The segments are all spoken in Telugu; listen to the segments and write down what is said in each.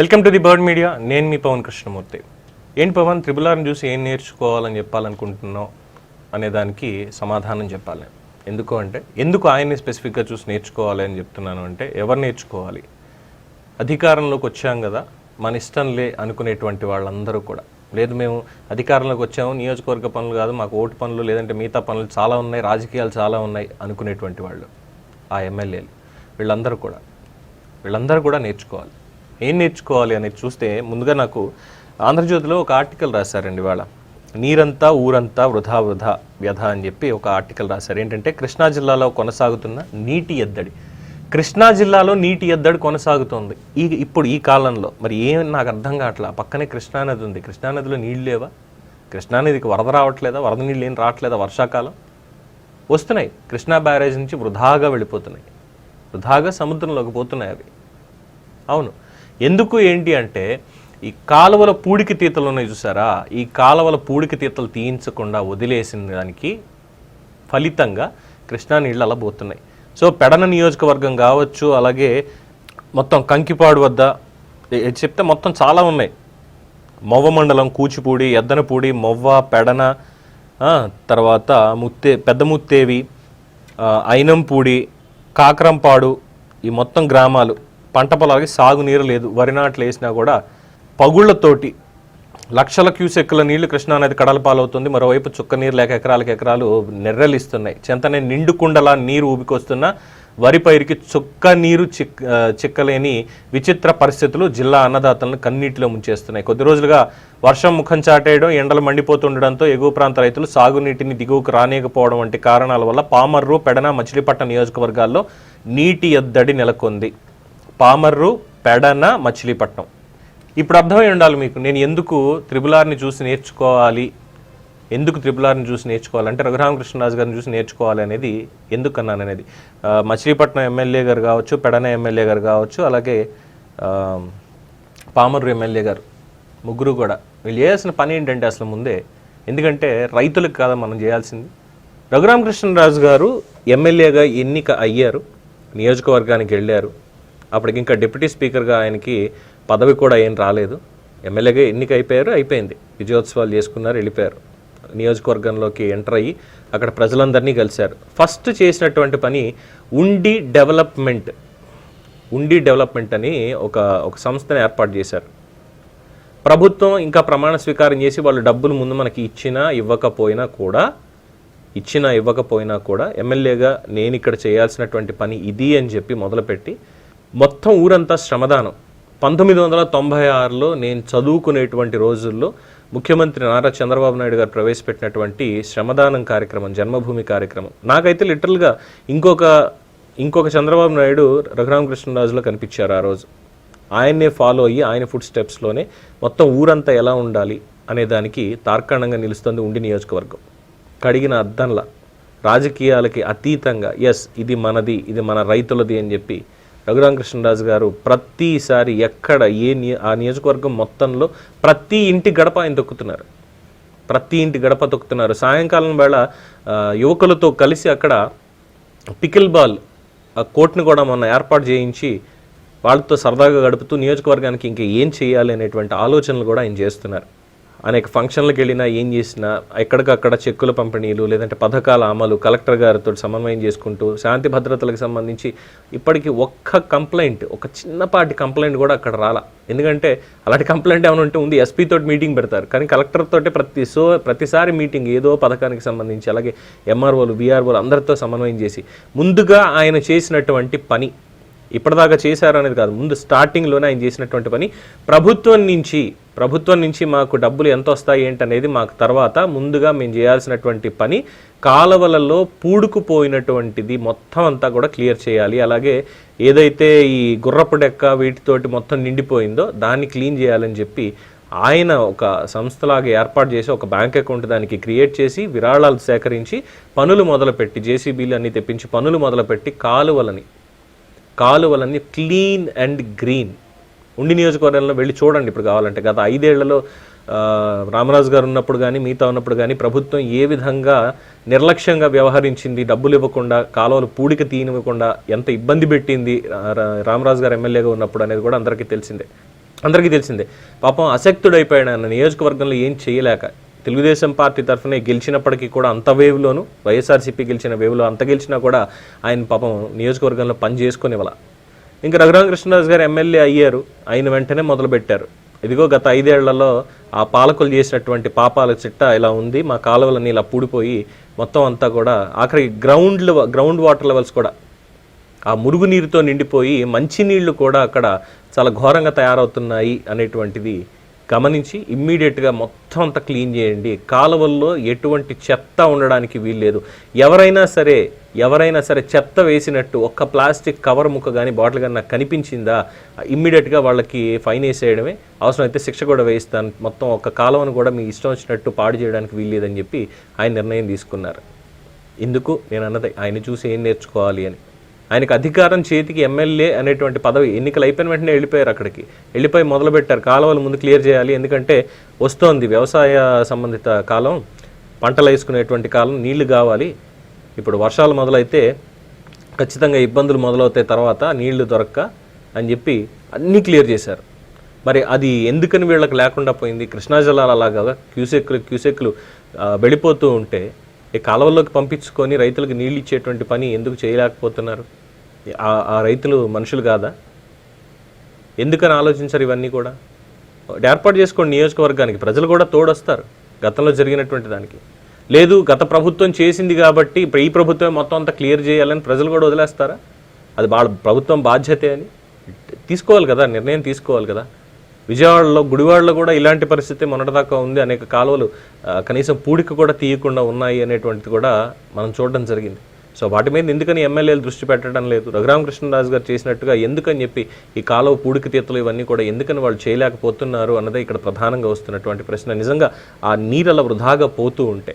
Welcome to the Bird Media. నేను మీ పవన్ కృష్ణమూర్తి. ఏంటి పవన్ త్రిబుల్ ఆర్ని చూసి ఏం నేర్చుకోవాలని చెప్పాలనుకుంటున్నావు అనే దానికి సమాధానం చెప్పాలి. ఎందుకు అంటే ఎందుకు ఆయన్ని స్పెసిఫిక్గా చూసి నేర్చుకోవాలి అని చెప్తున్నాను అంటే ఎవరు నేర్చుకోవాలి? అధికారంలోకి వచ్చాం కదా మన ఇష్టం లే అనుకునేటువంటి వాళ్ళందరూ కూడా. లేదు మేము అధికారంలోకి వచ్చాము నియోజకవర్గ పనులు కాదు మాకు ఓటు పనులు లేదంటే మిగతా పనులు చాలా ఉన్నాయి రాజకీయాలు చాలా ఉన్నాయి అనుకునేటువంటి వాళ్ళు ఆ ఎమ్మెల్యేలు. వీళ్ళందరూ కూడా. వీళ్ళందరూ కూడా నేర్చుకోవాలి. ఏం నేర్చుకోవాలి అనేది చూస్తే ముందుగా నాకు ఆంధ్రజ్యోతిలో ఒక ఆర్టికల్ రాశారండి వాళ్ళ నీరంతా ఊరంతా వృధా వృధా వ్యధ అని చెప్పి ఒక ఆర్టికల్ రాశారు. ఏంటంటే కృష్ణా జిల్లాలో కొనసాగుతున్న నీటి ఎద్దడి. కృష్ణా జిల్లాలో నీటి ఎద్దడి కొనసాగుతోంది. ఈ ఇప్పుడు ఈ కాలంలో మరి ఏం నాకు అర్థం కావట్లా? పక్కనే కృష్ణానది ఉంది. కృష్ణానదిలో నీళ్ళు లేవా? కృష్ణానదికి వరద రావట్లేదా? వరద నీళ్ళు ఏం రావట్లేదా వర్షాకాలం? వస్తున్నాయి. కృష్ణా బ్యారేజ్ నుంచి వృధాగా వెళ్ళిపోతున్నాయి. వృధాగా సముద్రంలోకి పోతున్నాయి అవి. అవును. ఎందుకు ఏంటి అంటే ఈ కాలువల పూడికి తీతలు ఉన్నాయి చూసారా? ఈ కాలువల పూడికి తీతలు తీయించకుండా వదిలేసిన దానికి ఫలితంగా కృష్ణా నీళ్ళు అలా పోతున్నాయి. సో పెడన నియోజకవర్గం కావచ్చు అలాగే మొత్తం కంకిపాడు వద్ద చెప్తే మొత్తం చాలా ఉన్నాయి. మొవ్వ మండలం కూచిపూడి ఎద్దనపూడి మొవ్వ పెడన తర్వాత ముత్తే పెద్ద ముత్తేవి అయినంపూడి కాకరంపాడు ఈ మొత్తం గ్రామాలు. పంట పొలాలకి సాగునీరు లేదు వరి నాట్లు వేసినా కూడా పగుళ్ళతోటి లక్షల క్యూసెక్కుల నీళ్ళు కృష్ణానది కడలపాలవుతుంది మరోవైపు చుక్క నీరు లేక ఎకరాలకు ఎకరాలు నెర్రలిస్తున్నాయి. చెంతనే నిండు కుండలా నీరు ఊబికొస్తున్న వరి పైరుకి చుక్క నీరు చిక్ చిక్కలేని విచిత్ర పరిస్థితులు జిల్లా అన్నదాతలను కన్నీటిలో ముంచేస్తున్నాయి. కొద్ది రోజులుగా వర్షం ముఖం చాటేయడం ఎండలు మండిపోతుండడంతో ఎగువ ప్రాంత రైతులు సాగునీటిని దిగువకు రానియకపోవడం వంటి కారణాల వల్ల పామర్రు పెడన మచిలీపట్నం నియోజకవర్గాల్లో నీటి ఎద్దడి నెలకొంది. పామర్రు పెడన మచిలీపట్నం. ఇప్పుడు అర్థమై ఉండాలి మీకు నేను ఎందుకు త్రిబులార్ని చూసి నేర్చుకోవాలి? ఎందుకు త్రిబులార్ని చూసి నేర్చుకోవాలంటే రఘురామకృష్ణరాజు గారిని చూసి నేర్చుకోవాలి అనేది ఎందుకు అన్నాను అనేది. మచిలీపట్నం ఎమ్మెల్యే గారు కావచ్చు పెడన ఎమ్మెల్యే గారు కావచ్చు అలాగే పామరు పామర్రు ఎమ్మెల్యే గారు ముగ్గురు కూడా. వీళ్ళు చేయాల్సిన పని ఏంటంటే అసలు ముందే ఎందుకంటే రైతులకు కాదా మనం చేయాల్సింది. రఘురామకృష్ణరాజు గారు ఎమ్మెల్యేగా ఎన్నిక అయ్యారు నియోజకవర్గానికి వెళ్ళారు. అప్పటికి ఇంకా డిప్యూటీ స్పీకర్గా ఆయనకి పదవి కూడా ఏం రాలేదు. ఎమ్మెల్యేగా ఎన్నిక అయిపోయారు అయిపోయింది. విజయోత్సవాలు చేసుకున్నారు వెళ్ళిపోయారు. నియోజకవర్గంలోకి ఎంటర్ అయ్యి అక్కడ ప్రజలందరినీ కలిశారు. ఫస్ట్ చేసినటువంటి పని ఉండి డెవలప్మెంట్. ఉండి డెవలప్మెంట్ అని ఒక ఒక సంస్థను ఏర్పాటు చేశారు. ప్రభుత్వం ఇంకా ప్రమాణ స్వీకారం చేసి వాళ్ళు డబ్బులు ముందు మనకి ఇచ్చినా ఇవ్వకపోయినా కూడా ఇచ్చినా ఇవ్వకపోయినా కూడా ఎమ్మెల్యేగా నేను ఇక్కడ చేయాల్సినటువంటి పని ఇది అని చెప్పి మొదలుపెట్టి మొత్తం ఊరంతా శ్రమదానం. పంతొమ్మిది వందల తొంభై ఆరులో నేను చదువుకునేటువంటి రోజుల్లో ముఖ్యమంత్రి నారా చంద్రబాబు నాయుడు గారు ప్రవేశపెట్టినటువంటి శ్రమదానం కార్యక్రమం జన్మభూమి కార్యక్రమం. నాకైతే లిటరల్గా ఇంకొక ఇంకొక చంద్రబాబు నాయుడు రఘురామకృష్ణరాజులో కనిపించారు ఆ రోజు. ఆయన్నే ఫాలో అయ్యి ఆయన ఫుడ్ స్టెప్స్లోనే మొత్తం ఊరంతా ఎలా ఉండాలి అనే దానికి తార్కాణంగా నిలుస్తుంది ఉండి నియోజకవర్గం. కడిగిన అద్దంలా. రాజకీయాలకి అతీతంగా ఎస్ ఇది మనది ఇది మన రైతులది అని చెప్పి రఘురామకృష్ణరాజు గారు ప్రతిసారి ఎక్కడ ఏ నియ ఆ నియోజకవర్గం మొత్తంలో ప్రతి ఇంటి గడప ఆయన తొక్కుతున్నారు. ప్రతి ఇంటి గడప తొక్కుతున్నారు. సాయంకాలం వేళ యువకులతో కలిసి అక్కడ పికిల్ బాల్ ఆ కోర్టును కూడా మొన్న ఏర్పాటు చేయించి వాళ్ళతో సరదాగా గడుపుతూ నియోజకవర్గానికి ఇంకా ఏం చేయాలి అనేటువంటి ఆలోచనలు కూడా ఆయన చేస్తున్నారు. అనేక ఫంక్షన్లకు వెళ్ళినా ఏం చేసినా ఎక్కడికక్కడ చెక్కుల పంపిణీలు లేదంటే పథకాల అమలు కలెక్టర్ గారితో సమన్వయం చేసుకుంటూ శాంతి భద్రతలకు సంబంధించి ఇప్పటికీ ఒక్క కంప్లైంట్ ఒక చిన్నపాటి కంప్లైంట్ కూడా అక్కడ రాలా. ఎందుకంటే అలాంటి కంప్లైంట్ ఏమైనా ఉంటే ఉంది ఎస్పీ తోటి మీటింగ్ పెడతారు. కానీ కలెక్టర్ తోటి ప్రతి సో ప్రతిసారి మీటింగ్ ఏదో పథకానికి సంబంధించి అలాగే ఎంఆర్ఓలు బీఆర్ఓలు అందరితో సమన్వయం చేసి ముందుగా ఆయన చేసినటువంటి పని ఇప్పటిదాకా చేశారు అనేది కాదు ముందు స్టార్టింగ్లోనే ఆయన చేసినటువంటి పని ప్రభుత్వం నుంచి ప్రభుత్వం నుంచి మాకు డబ్బులు ఎంత వస్తాయి ఏంటనేది మాకు తర్వాత ముందుగా మేము చేయాల్సినటువంటి పని కాలువలలో పూడుకుపోయినటువంటిది మొత్తం అంతా కూడా క్లియర్ చేయాలి. అలాగే ఏదైతే ఈ గుర్రపు డెక్క వీటితోటి మొత్తం నిండిపోయిందో దాన్ని క్లీన్ చేయాలని చెప్పి ఆయన ఒక సంస్థలాగా ఏర్పాటు చేసి ఒక బ్యాంక్ అకౌంట్ దానికి క్రియేట్ చేసి విరాళాలు సేకరించి పనులు మొదలుపెట్టి జేసీబీలు అన్ని తెప్పించి పనులు మొదలుపెట్టి కాలువలని కాలువలని క్లీన్ అండ్ గ్రీన్ ఉండి నియోజకవర్గంలో వెళ్ళి చూడండి ఇప్పుడు కావాలంటే. గత ఐదేళ్ళలో రామరాజు గారు ఉన్నప్పుడు కానీ మిగతా ఉన్నప్పుడు కానీ ప్రభుత్వం ఏ విధంగా నిర్లక్ష్యంగా వ్యవహరించింది డబ్బులు ఇవ్వకుండా కాలువలు పూడిక తీయనివ్వకుండా ఎంత ఇబ్బంది పెట్టింది రా- రామరాజు గారు ఎమ్మెల్యేగా ఉన్నప్పుడు అనేది కూడా అందరికీ తెలిసిందే. అందరికీ తెలిసిందే. పాపం అసక్తుడైపోయాడు ఆయన. నియోజకవర్గంలో ఏం చేయలేక తెలుగుదేశం పార్టీ తరఫునే గెలిచినప్పటికీ కూడా అంత వేవ్లోను వైఎస్ఆర్సీపీ గెలిచిన వేవ్లో అంత గెలిచినా కూడా ఆయన పాపం నియోజకవర్గంలో పని చేసుకుని ఇంకా ఇంకా రఘురామకృష్ణరాజు గారు ఎమ్మెల్యే అయ్యారు. ఆయన వెంటనే మొదలుపెట్టారు. ఇదిగో గత ఐదేళ్ళలో ఆ పాలకులు చేసినటువంటి పాపాల చిట్ట ఇలా ఉంది. మా కాలువలన్నీ ఇలా పూడిపోయి మొత్తం అంతా కూడా ఆఖరి గ్రౌండ్ గ్రౌండ్ వాటర్ లెవెల్స్ కూడా. ఆ మురుగునీరుతో నిండిపోయి మంచినీళ్ళు కూడా అక్కడ చాలా ఘోరంగా తయారవుతున్నాయి అనేటువంటిది గమనించి ఇమ్మీడియట్గా మొత్తం అంతా క్లీన్ చేయండి. కాలువల్లో ఎటువంటి చెత్త ఉండడానికి వీల్లేదు. ఎవరైనా సరే ఎవరైనా సరే చెత్త వేసినట్టు ఒక్క ప్లాస్టిక్ కవర్ ముక్క కానీ బాటిల్ కానీ నాకు కనిపించిందా ఇమ్మీడియట్గా వాళ్ళకి ఫైన్ వేసేయడమే. అవసరమైతే శిక్ష కూడా వేయిస్తాను. మొత్తం ఒక కాలువను కూడా మీ ఇష్టం వచ్చినట్టు పాడు చేయడానికి వీల్లేదని చెప్పి ఆయన నిర్ణయం తీసుకున్నారు. ఎందుకు? నేను అన్నది ఆయన చూసి ఏం నేర్చుకోవాలి అని. ఆయనకు అధికారం చేతికి ఎమ్మెల్యే అనేటువంటి పదవి ఎన్నికలు అయిపోయిన వెంటనే వెళ్ళిపోయారు అక్కడికి. వెళ్ళిపోయి మొదలుపెట్టారు. కాలువలు ముందు క్లియర్ చేయాలి. ఎందుకంటే వస్తోంది వ్యవసాయ సంబంధిత కాలం. పంటలు వేసుకునేటువంటి కాలం. నీళ్ళు కావాలి. ఇప్పుడు వర్షాలు మొదలైతే ఖచ్చితంగా ఇబ్బందులు మొదలవుతాయి తర్వాత నీళ్ళు దొరక్క అని చెప్పి అన్నీ క్లియర్ చేశారు. మరి అది ఎందుకని వీళ్ళకి లేకుండా పోయింది? కృష్ణా జలాలు అలాగా క్యూసెక్లు క్యూసెక్లు వెళ్ళిపోతూ ఉంటే ఈ కాలువల్లోకి పంపించుకొని రైతులకు నీళ్ళు ఇచ్చేటువంటి పని ఎందుకు చేయలేకపోతున్నారు? ఆ రైతులు మనుషులు కాదా? ఎందుకని ఆలోచించారు ఇవన్నీ కూడా? ఏర్పాటు చేసుకోండి నియోజకవర్గానికి. ప్రజలు కూడా తోడొస్తారు గతంలో జరిగినటువంటి దానికి. లేదు గత ప్రభుత్వం చేసింది కాబట్టి ఈ ప్రభుత్వం మొత్తం అంతా క్లియర్ చేయాలని ప్రజలు కూడా వదిలేస్తారా? అది వాళ్ళ ప్రభుత్వం బాధ్యతే అని? తీసుకోవాలి కదా నిర్ణయం తీసుకోవాలి కదా. విజయవాడలో గుడివాడలో కూడా ఇలాంటి పరిస్థితి మొన్నటిదాకా ఉంది. అనేక కాలువలు కనీసం పూడిక కూడా తీయకుండా ఉన్నాయి అనేటువంటిది కూడా మనం చూడడం జరిగింది. సో వాటి మీద ఎందుకని ఎమ్మెల్యేలు దృష్టి పెట్టడం లేదు? రఘురామకృష్ణరాజు గారు చేసినట్టుగా ఎందుకని చెప్పి ఈ కాలువ పూడిక తీతలు ఇవన్నీ కూడా ఎందుకని వాళ్ళు చేయలేకపోతున్నారు అన్నదే ఇక్కడ ప్రధానంగా వస్తున్నటువంటి ప్రశ్న. నిజంగా ఆ నీరల వృధాగా పోతూ ఉంటే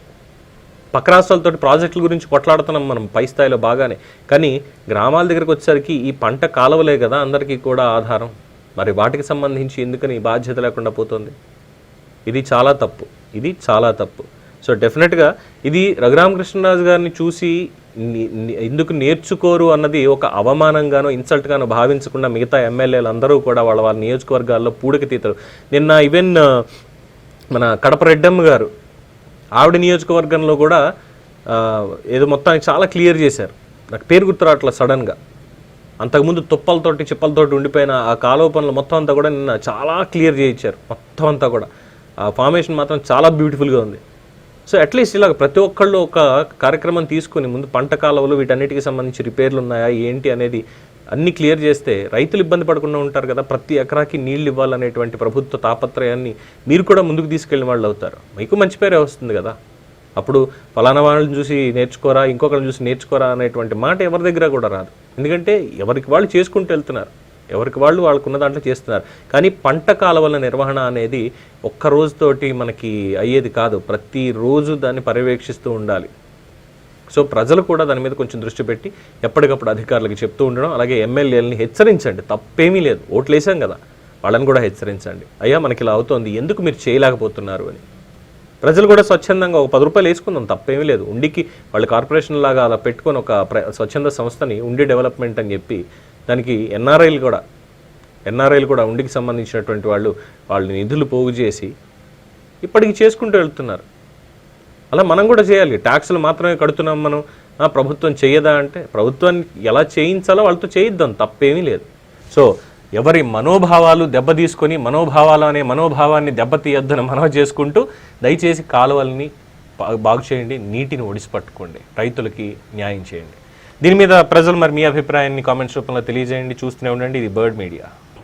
పక్క రాష్ట్రాలతో ప్రాజెక్టుల గురించి కొట్లాడుతున్నాం మనం పై స్థాయిలో బాగానే. కానీ గ్రామాల దగ్గరకు వచ్చేసరికి ఈ పంట కాలువలే కదా అందరికీ కూడా ఆధారం. మరి వాటికి సంబంధించి ఎందుకని బాధ్యత లేకుండా పోతుంది? ఇది చాలా తప్పు. ఇది చాలా తప్పు. సో డెఫినెట్గా ఇది రఘురామకృష్ణరాజు గారిని చూసి ఎందుకు నేర్చుకోరు అన్నది ఒక అవమానంగానో ఇన్సల్ట్గానో భావించకుండా మిగతా ఎమ్మెల్యేలు అందరూ కూడా వాళ్ళ వాళ్ళ నియోజకవర్గాల్లో పూడికి తీతారు. నిన్న ఈవెన్ మన కడప రెడ్డమ్మ గారు ఆవిడ నియోజకవర్గంలో కూడా ఏదో మొత్తానికి చాలా క్లియర్ చేశారు. నాకు పేరు గుర్తురావట్లే సడన్గా. అంతకుముందు తుప్పలతోటి చిప్పలతోటి ఉండిపోయిన ఆ కాలువ పనులు మొత్తం అంతా కూడా నిన్న చాలా క్లియర్ చేయించారు. మొత్తం అంతా కూడా. ఆ ఫార్మేషన్ మాత్రం చాలా బ్యూటిఫుల్గా ఉంది. సో అట్లీస్ట్ ఇలాగ ప్రతి ఒక్కళ్ళు ఒక కార్యక్రమం తీసుకుని ముందు పంట కాలువలు వీటన్నిటికి సంబంధించి రిపేర్లు ఉన్నాయా ఏంటి అనేది అన్ని క్లియర్ చేస్తే రైతులు ఇబ్బంది పడకుండా ఉంటారు కదా ప్రతి ఎకరాకి నీళ్ళు ఇవ్వాలనేటువంటి ప్రభుత్వ తాపత్రయాన్ని మీరు కూడా ముందుకు తీసుకెళ్ళిన వాళ్ళు అవుతారు. మీకు మంచి పేరే వస్తుంది కదా. అప్పుడు ఫలానా వాళ్ళని చూసి నేర్చుకోరా ఇంకొకరిని చూసి నేర్చుకోరా అనేటువంటి మాట ఎవరి దగ్గర కూడా రాదు. ఎందుకంటే ఎవరికి వాళ్ళు చేసుకుంటూ వెళ్తున్నారు. ఎవరికి వాళ్ళు వాళ్ళకున్న దాంట్లో చేస్తున్నారు. కానీ పంట కాలువల నిర్వహణ అనేది ఒక్క రోజుతోటి మనకి అయ్యేది కాదు. ప్రతిరోజు దాన్ని పర్యవేక్షిస్తూ ఉండాలి. సో ప్రజలు కూడా దాని మీద కొంచెం దృష్టి పెట్టి ఎప్పటికప్పుడు అధికారులకు చెప్తూ ఉండడం అలాగే ఎమ్మెల్యేలని హెచ్చరించండి. తప్పేమీ లేదు. ఓట్లు వేసాం కదా. వాళ్ళని కూడా హెచ్చరించండి. అయ్యా మనకి ఇలా అవుతోంది. ఎందుకు మీరు చేయలేకపోతున్నారు అని. ప్రజలు కూడా స్వచ్ఛందంగా ఒక పది రూపాయలు వేసుకుందాం. తప్పేమీ లేదు. ఉండికి వాళ్ళు కార్పొరేషన్ లాగా అలా పెట్టుకొని ఒక స్వచ్ఛంద సంస్థని ఉండి డెవలప్మెంట్ అని చెప్పి దానికి ఎన్ఆర్ఐలు కూడా ఎన్ఆర్ఐలు కూడా ఉండికి సంబంధించినటువంటి వాళ్ళు వాళ్ళు నిధులు పోగు చేసి ఇప్పటికి చేసుకుంటూ వెళ్తున్నారు. అలా మనం కూడా చేయాలి. ట్యాక్సులు మాత్రమే కడుతున్నాం మనం. ప్రభుత్వం చేయదా అంటే ప్రభుత్వాన్ని ఎలా చేయించాలో వాళ్ళతో చేయిద్దాం తప్పేమీ లేదు. సో ఎవరి మనోభావాలు దెబ్బతీసుకొని మనోభావాలు అనే మనోభావాన్ని దెబ్బతీయొద్దని మనవ చేసుకుంటూ దయచేసి కాలువల్ని బాగు చేయండి నీటిని ఒడిసి పట్టుకోండి రైతులకి న్యాయం చేయండి. దీని మీద ప్రజలు మరి మీ అభిప్రాయాన్ని కామెంట్స్ రూపంలో తెలియజేయండి చూస్తూనే ఉండండి. ఇది బర్డ్ మీడియా.